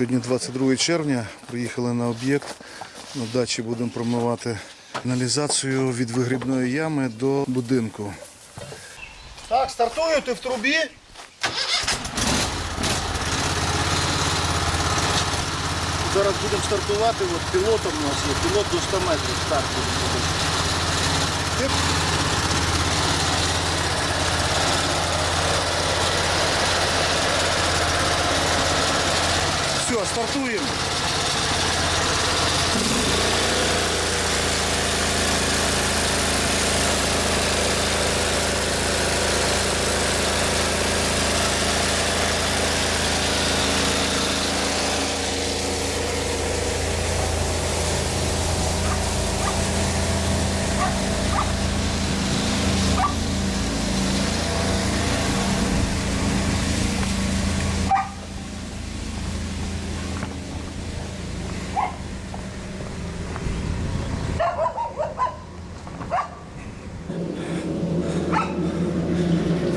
Сьогодні 22 червня. Приїхали на об'єкт. На дачі будемо промивати каналізацію від вигрібної ями до будинку. Так, стартую, ти в трубі. Зараз будемо стартувати. От пілотом у нас є. Пілот до 100 метрів старт стартуємо.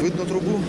Видно трубу?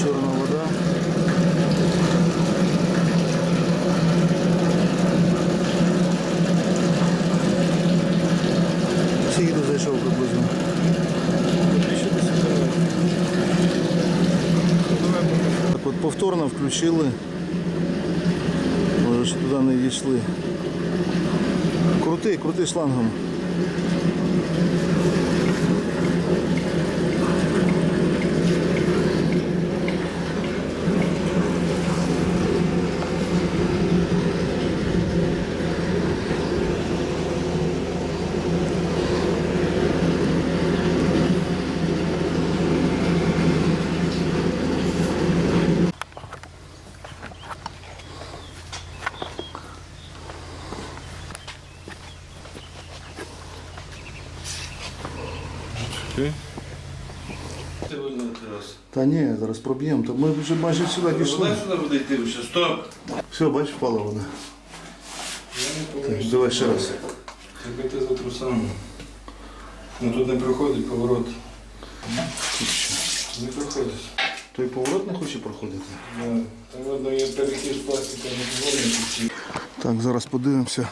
Чорна вода. Скільки ти зайшов приблизно? Так от повторно включили. Може, що туди не дійшли. Крути, крути шлангом. Та ні, зараз проб'ємо. Та ми вже майже сюди дійшли. Сюди буде йти вже. Стоп. Все, бачиш, впала вона. Так, давай ще раз. Тільки ти за трусами. Ну тут не проходить поворот. Не проходить. Той поворот не хоче проходити. Да. Там видно є перехід пластика не дозволений. Так, зараз подивимося.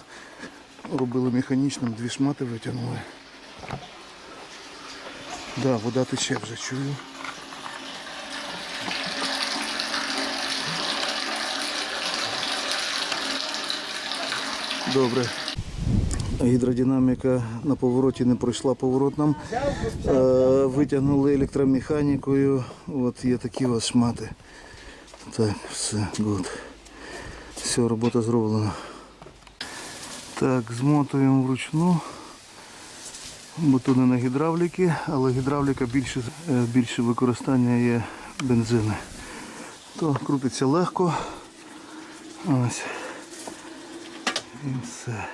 Робили механічним, дві шмати витягнули. Да, вода тече вже чую. Добре. Гідродинаміка на повороті не пройшла поворот нам. Е, витягнули електромеханікою. От є такі ось шмати. Так, все, гуд. Все, робота зроблена. Так, змотуємо вручну. Не на гідравліки, але гідравліка більше, е, більше використання є бензини. То крутиться легко. Ось. І все.